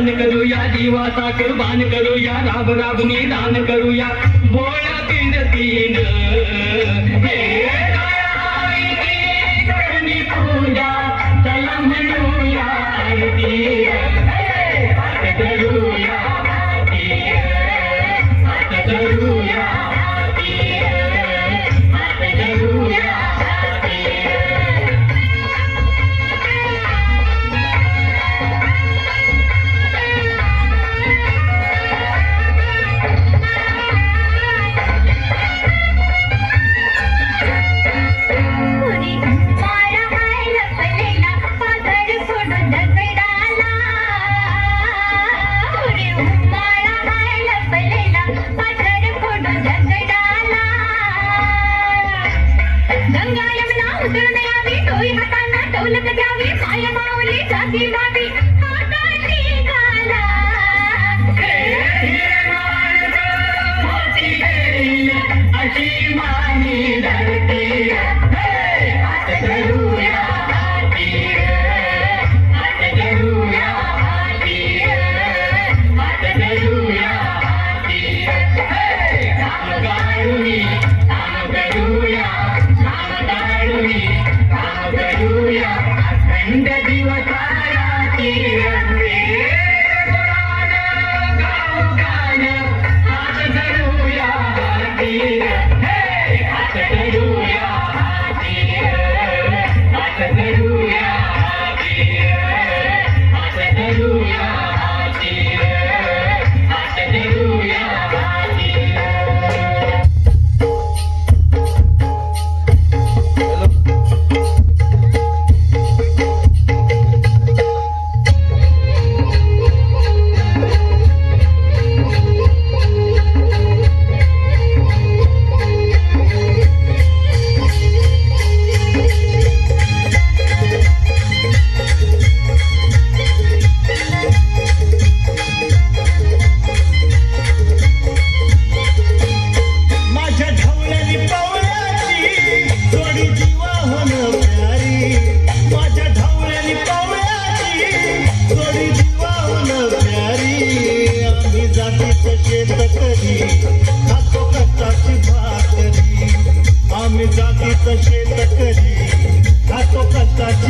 दान करूया जीवाचा कुर्बान करूया राब राबनी दान करूया. बोळा तीन तीन दौलत द्यावी माय माऊली जाती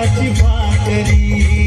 खातो कष्टाची भाकरी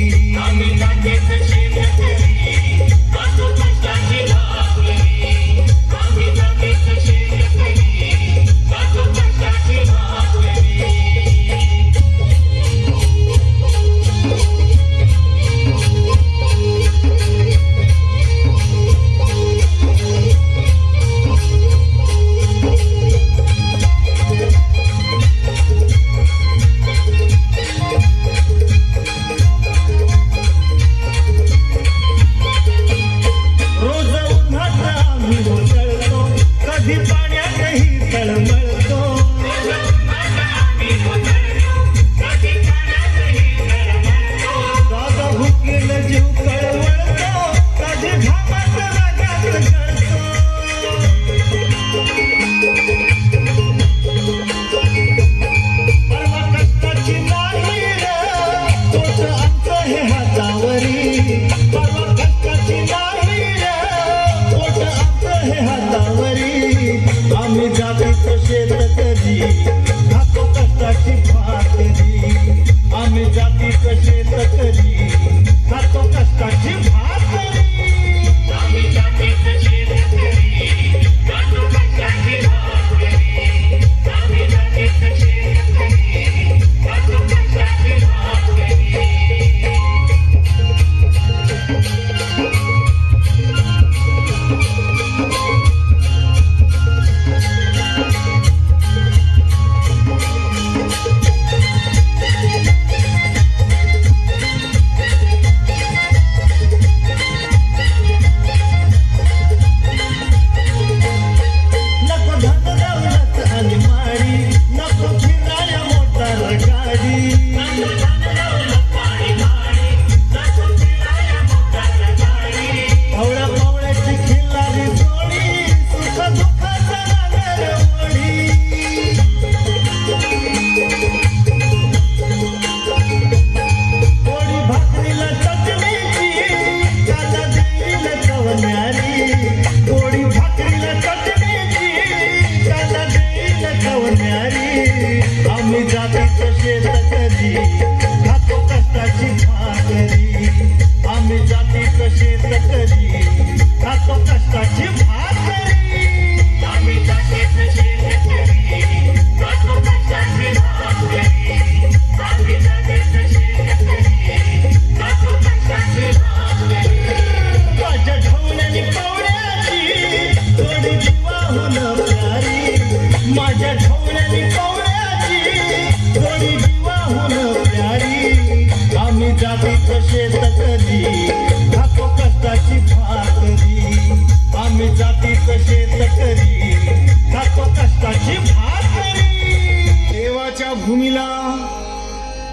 आम्ही जातीचं कसे कधी खातो कष्टाची भाकरी. आम्ही जातीचं कसे कधी खातो कष्टाची भाकरी.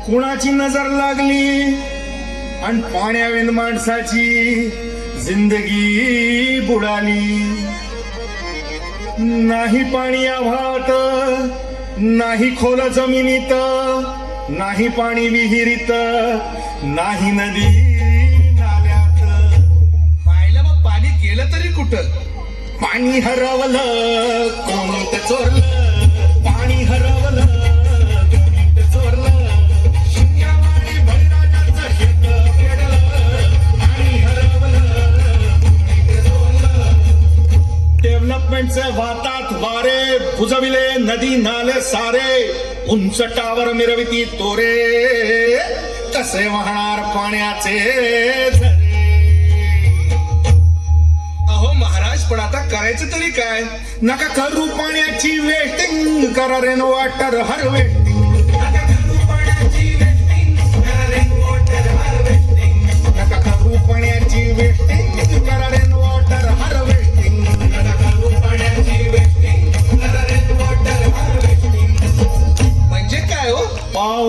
कुणाची नजर लागली? आणि पाण्यावेन माणसाची जिंदगी बुडाली. नाही पाणी आभाळात नाही खोल जमिनीत नाही पाणी विहिरीत नाही नदी नाल्यात. पाहिलं मग पाणी गेलं तरी कुठं? पाणी हरवलं कोणी चोरलं पाणी हरवलं. डेव्हलपमेंटचे वातात वारे बुजविले नदी नाले सारे. उंच टावर मिरविती तोरे. कसे वाहणार पाण्याचे अहो महाराज पण आता करायचं तरी काय? नका करू पाण्याची वेटिंग वेस्टिंग करा रेन वॉटर हार्वेस्टिंग नका पाण्याची वेस्टिंग